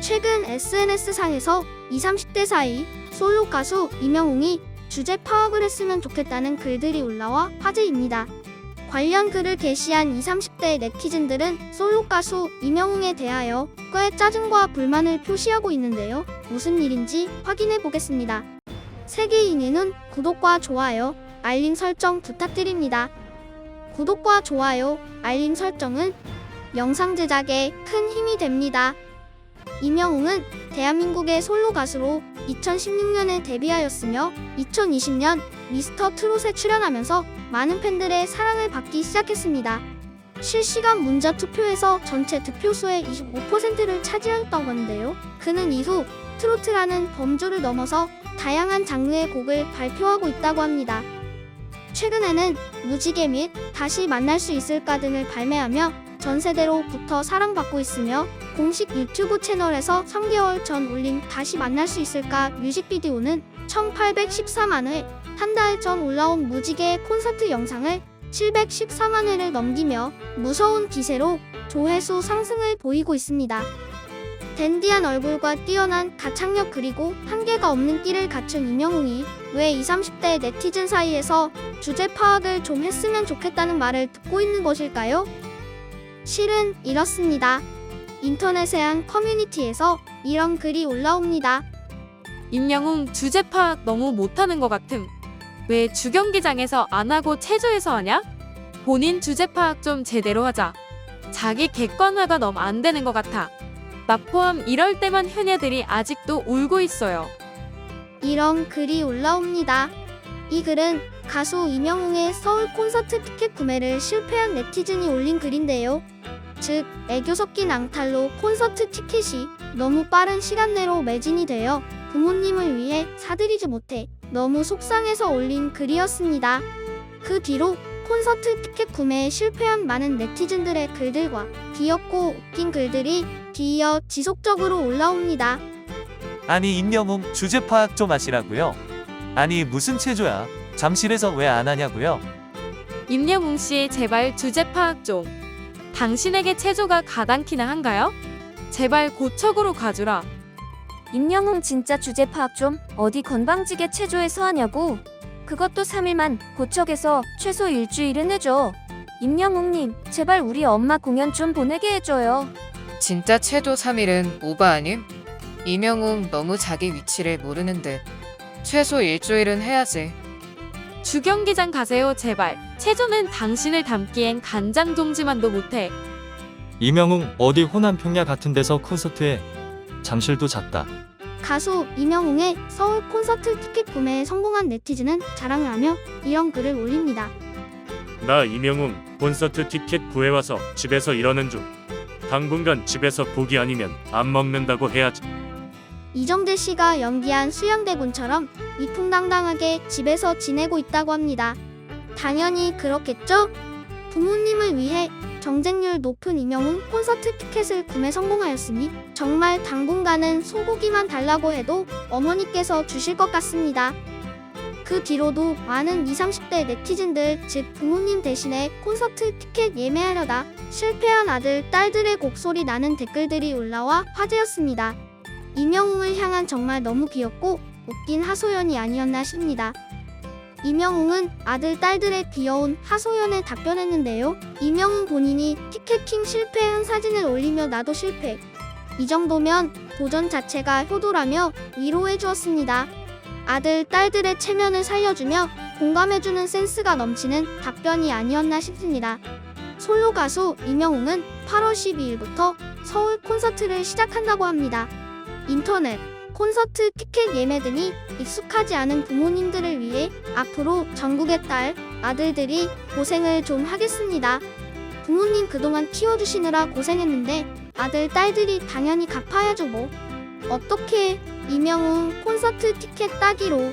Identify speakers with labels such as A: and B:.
A: 최근 SNS상에서 20, 30대 사이 솔로 가수 이명웅이 주제 파악을 했으면 좋겠다는 글들이 올라와 화제입니다. 관련 글을 게시한 20, 30대 네티즌들은 솔로 가수 이명웅에 대하여 꽤 짜증과 불만을 표시하고 있는데요. 무슨 일인지 확인해 보겠습니다. 세계인에는 구독과 좋아요, 알림 설정 부탁드립니다. 구독과 좋아요, 알림 설정은 영상 제작에 큰 힘이 됩니다. 이명웅은 대한민국의 솔로 가수로 2016년에 데뷔하였으며 2020년 미스터 트롯에 출연하면서 많은 팬들의 사랑을 받기 시작했습니다. 실시간 문자 투표에서 전체 득표수의 25%를 차지하였던 건데요. 그는 이후 트로트라는 범주를 넘어서 다양한 장르의 곡을 발표하고 있다고 합니다. 최근에는 무지개 및 다시 만날 수 있을까 등을 발매하며 전 세대로부터 사랑받고 있으며 공식 유튜브 채널에서 3개월 전 올린 다시 만날 수 있을까 뮤직비디오는 1814만 회, 한 달 전 올라온 무지개 콘서트 영상을 714만 회를 넘기며 무서운 기세로 조회수 상승을 보이고 있습니다. 댄디한 얼굴과 뛰어난 가창력 그리고 한계가 없는 끼를 갖춘 이명웅이 왜 20, 30대 네티즌 사이에서 주제 파악을 좀 했으면 좋겠다는 말을 듣고 있는 것일까요? 실은 이렇습니다. 인터넷의 한 커뮤니티에서 이런 글이 올라옵니다.
B: 임영웅 주제 파악 너무 못하는 것 같음. 왜 주경기장에서 안 하고 체조에서 하냐? 본인 주제 파악 좀 제대로 하자. 자기 객관화가 너무 안 되는 것 같아. 나 포함 이럴 때만 효녀들이 아직도 울고 있어요.
A: 이런 글이 올라옵니다. 이 글은 가수 이명웅의 서울 콘서트 티켓 구매를 실패한 네티즌이 올린 글인데요. 즉, 애교 섞인 앙탈로 콘서트 티켓이 너무 빠른 시간 내로 매진이 되어 부모님을 위해 사드리지 못해 너무 속상해서 올린 글이었습니다. 그 뒤로 콘서트 티켓 구매에 실패한 많은 네티즌들의 글들과 귀엽고 웃긴 글들이 뒤이어 지속적으로 올라옵니다.
C: 아니 임영웅 주제 파악 좀 하시라고요. 아니 무슨 체조야? 잠실에서 왜 안 하냐고요?
B: 임영웅 씨 제발 주제 파악 좀. 당신에게 체조가 가당키나 한가요? 제발 고척으로 가주라.
D: 임영웅 진짜 주제 파악 좀 어디 건방지게 체조에서 하냐고. 그것도 3일만 고척에서 최소 일주일은 해줘. 임영웅님 제발 우리 엄마 공연 좀 보내게 해줘요.
E: 진짜 채도 3일은 오바 아님? 이명웅 너무 자기 위치를 모르는 듯. 최소 일주일은 해야지.
B: 주경기장 가세요 제발. 체조는 당신을 담기엔 간장 종지만도 못해.
F: 이명웅 어디 호남 평야 같은 데서 콘서트해 잠실도 작다
A: 가수 이명웅의 서울 콘서트 티켓 구매에 성공한 네티즌은 자랑을 하며 이런 글을 올립니다.
G: 나 이명웅 콘서트 티켓 구해와서 집에서 이러는 중. 당분간 집에서 고기 아니면 안 먹는다고 해야지.
A: 이정재 씨가 연기한 수양대군처럼 위풍당당하게 집에서 지내고 있다고 합니다. 당연히 그렇겠죠? 부모님을 위해 경쟁률 높은 이명웅 콘서트 티켓을 구매 성공하였으니 정말 당분간은 소고기만 달라고 해도 어머니께서 주실 것 같습니다. 그 뒤로도 많은 20, 30대 네티즌들 즉 부모님 대신에 콘서트 티켓 예매하려다 실패한 아들, 딸들의 곡소리 나는 댓글들이 올라와 화제였습니다. 이명웅을 향한 정말 너무 귀엽고 웃긴 하소연이 아니었나 싶니다. 이명웅은 아들, 딸들의 귀여운 하소연에 답변했는데요. 이명웅 본인이 티켓팅 실패한 사진을 올리며 나도 실패. 이 정도면 도전 자체가 효도라며 위로해 주었습니다. 아들, 딸들의 체면을 살려주며 공감해주는 센스가 넘치는 답변이 아니었나 싶습니다. 솔로 가수 이명웅은 8월 12일부터 서울 콘서트를 시작한다고 합니다. 인터넷, 콘서트 티켓 예매 등이 익숙하지 않은 부모님들을 위해 앞으로 전국의 딸, 아들들이 고생을 좀 하겠습니다. 부모님 그동안 키워주시느라 고생했는데 아들, 딸들이 당연히 갚아야죠 뭐. 어떻게 이명웅 콘서트 티켓 따기로